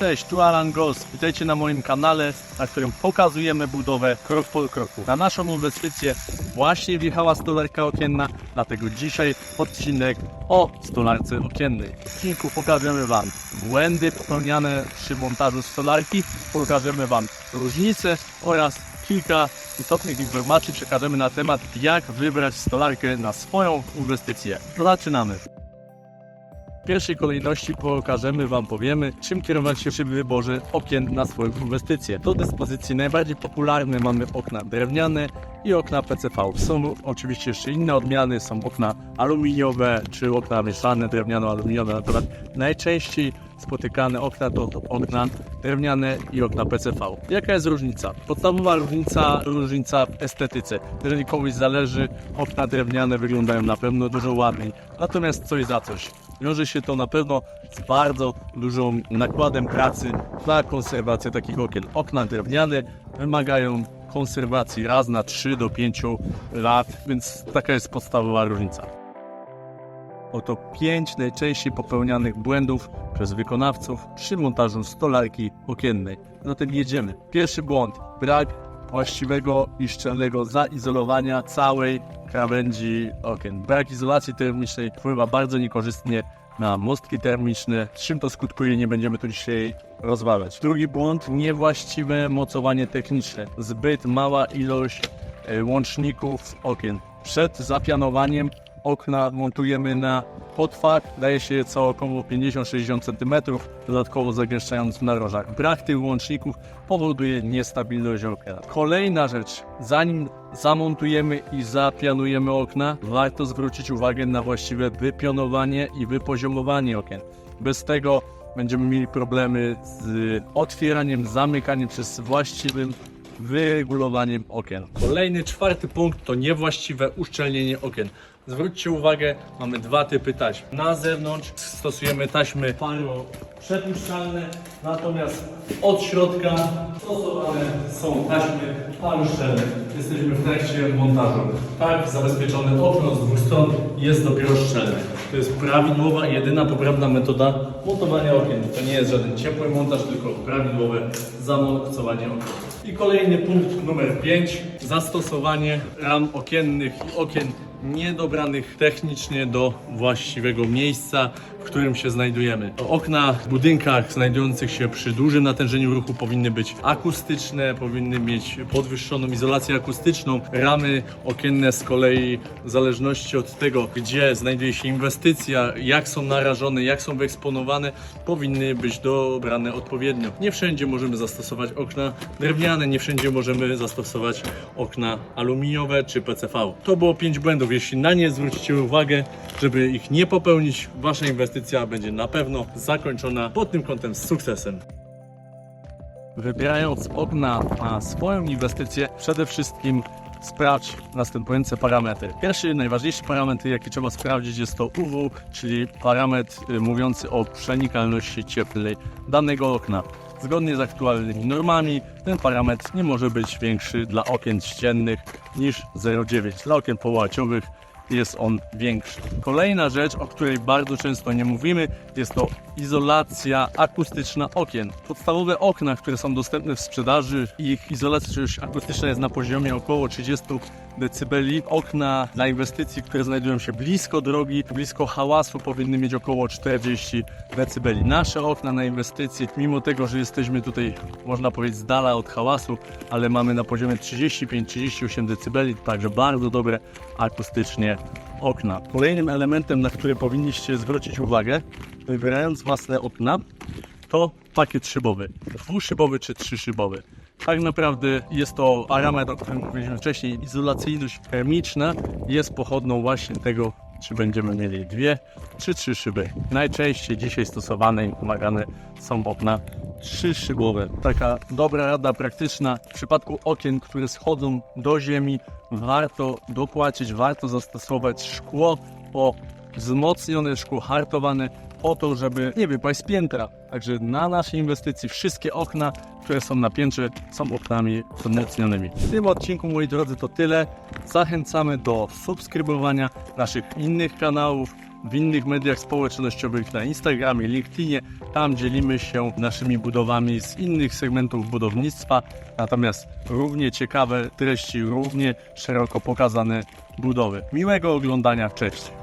Cześć, tu Alan Goss. Witajcie na moim kanale, na którym pokazujemy budowę krok po kroku. Na naszą inwestycję właśnie wjechała stolarka okienna, dlatego dzisiaj odcinek o stolarce okiennej. W odcinku pokażemy Wam błędy popełniane przy montażu stolarki, pokażemy Wam różnice oraz kilka istotnych informacji przekażemy na temat, jak wybrać stolarkę na swoją inwestycję. Zaczynamy. Pierwszej kolejności pokażemy Wam, powiemy, czym kierować się przy wyborze okien na swoją inwestycję. Do dyspozycji najbardziej popularne mamy okna drewniane i okna PCV. Są oczywiście jeszcze inne odmiany, są okna aluminiowe czy okna mieszane drewniano-aluminiowe, natomiast najczęściej spotykane okna to, to okna drewniane i okna PCV. Jaka jest różnica? Podstawowa różnica, różnica w estetyce. Jeżeli komuś zależy, okna drewniane wyglądają na pewno dużo ładniej, natomiast coś za coś. Wiąże się to na pewno z bardzo dużym nakładem pracy na konserwację takich okien. Okna drewniane wymagają konserwacji raz na 3 do 5 lat, więc taka jest podstawowa różnica. Oto 5 najczęściej popełnianych błędów przez wykonawców przy montażu stolarki okiennej. Zatem jedziemy. Pierwszy błąd. Brak właściwego i szczelnego zaizolowania całej krawędzi okien. Brak izolacji termicznej wpływa bardzo niekorzystnie na mostki termiczne, czym to skutkuje nie będziemy tu dzisiaj rozmawiać. Drugi błąd, niewłaściwe mocowanie techniczne. Zbyt mała ilość e, łączników okien. Przed zapianowaniem okna montujemy na podfach, daje się co około 50-60 cm, dodatkowo zagęszczając w narożach. Brak tych łączników powoduje niestabilność okna. Kolejna rzecz, zanim zamontujemy i zapianujemy okna, warto zwrócić uwagę na właściwe wypionowanie i wypoziomowanie okien. Bez tego będziemy mieli problemy z otwieraniem, zamykaniem przez właściwym wyregulowaniem okien. Kolejny, czwarty punkt to niewłaściwe uszczelnienie okien. Zwróćcie uwagę, mamy dwa typy taśm. Na zewnątrz stosujemy taśmy paro przepuszczalne, natomiast od środka stosowane są taśmy paruszczelne. Jesteśmy w trakcie montażu. Tak, zabezpieczone okno z dwóch stron jest dopiero szczelne. To jest prawidłowa jedyna poprawna metoda montowania okien. To nie jest żaden ciepły montaż, tylko prawidłowe zamocowanie okien. I kolejny punkt numer 5. Zastosowanie ram okiennych i okien niedobranych technicznie do właściwego miejsca, w którym się znajdujemy. Okna w budynkach znajdujących się przy dużym natężeniu ruchu powinny być akustyczne, powinny mieć podwyższoną izolację akustyczną. Ramy okienne z kolei w zależności od tego, gdzie znajduje się inwestycja, jak są narażone, jak są wyeksponowane, powinny być dobrane odpowiednio. Nie wszędzie możemy zastosować okna drewniane, nie wszędzie możemy zastosować okna aluminiowe czy PCV. To było 5 błędów. Jeśli na nie zwrócicie uwagę, żeby ich nie popełnić, wasza inwestycja będzie na pewno zakończona pod tym kątem z sukcesem. Wybierając okna na swoją inwestycję, przede wszystkim sprawdź następujące parametry. Pierwszy, najważniejszy parametr, jaki trzeba sprawdzić, jest to UW, czyli parametr y, mówiący o przenikalności cieplnej danego okna. Zgodnie z aktualnymi normami, ten parametr nie może być większy dla okien ściennych niż 0,9. Dla okien połaciowych jest on większy. Kolejna rzecz, o której bardzo często nie mówimy, jest to izolacja akustyczna okien. Podstawowe okna, które są dostępne w sprzedaży, ich izolacja akustyczna jest na poziomie około 30 dB. Okna dla inwestycji, które znajdują się blisko drogi, blisko hałasu, powinny mieć około 40 dB. Nasze okna na inwestycji, mimo tego, że jesteśmy tutaj, można powiedzieć, z dala od hałasu, ale mamy na poziomie 35-38 dB, także bardzo dobre akustycznie okna. Kolejnym elementem, na który powinniście zwrócić uwagę, wybierając własne okna, to pakiet szybowy. Dwuszybowy czy trzyszybowy. Tak naprawdę jest to parametr, o którym mówiliśmy wcześniej. Izolacyjność termiczna jest pochodną właśnie tego, czy będziemy mieli dwie czy trzy szyby. Najczęściej dzisiaj stosowane i pomagane są okna trzyszybowe. Taka dobra rada praktyczna w przypadku okien, które schodzą do ziemi, warto dopłacić, warto zastosować szkło o wzmocnione szkło hartowane po to, żeby nie wypaść z piętra. Także na naszej inwestycji wszystkie okna, które są na piętrze, są oknami wzmocnionymi. W tym odcinku, moi drodzy, to tyle. Zachęcamy do subskrybowania naszych innych kanałów w innych mediach społecznościowych, na Instagramie, LinkedInie. Tam dzielimy się naszymi budowami z innych segmentów budownictwa. Natomiast równie ciekawe treści, równie szeroko pokazane budowy. Miłego oglądania, cześć!